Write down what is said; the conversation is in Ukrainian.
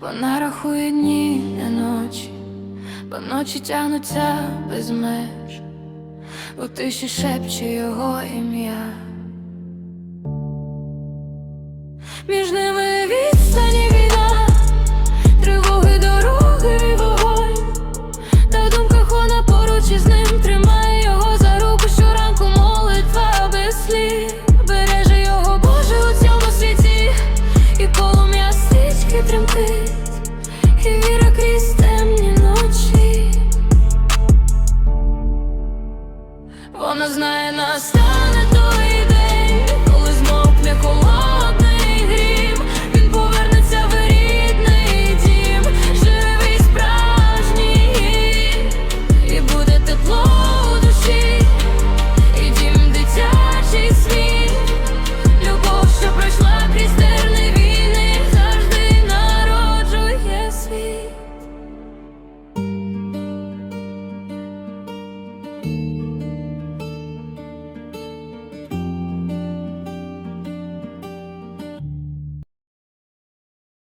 рахує дні, не ночі, бо ночі тягнуться без меж, у тиші шепче його ім'я. Між ними відстані війна, тривоги, дороги, і вогонь. Та в думках вона поруч із ним тримає його за руку щоранку молитва без слів. Береже його Боже у цьому світі, і полум'я стрічки тремтить, вона знає настане той.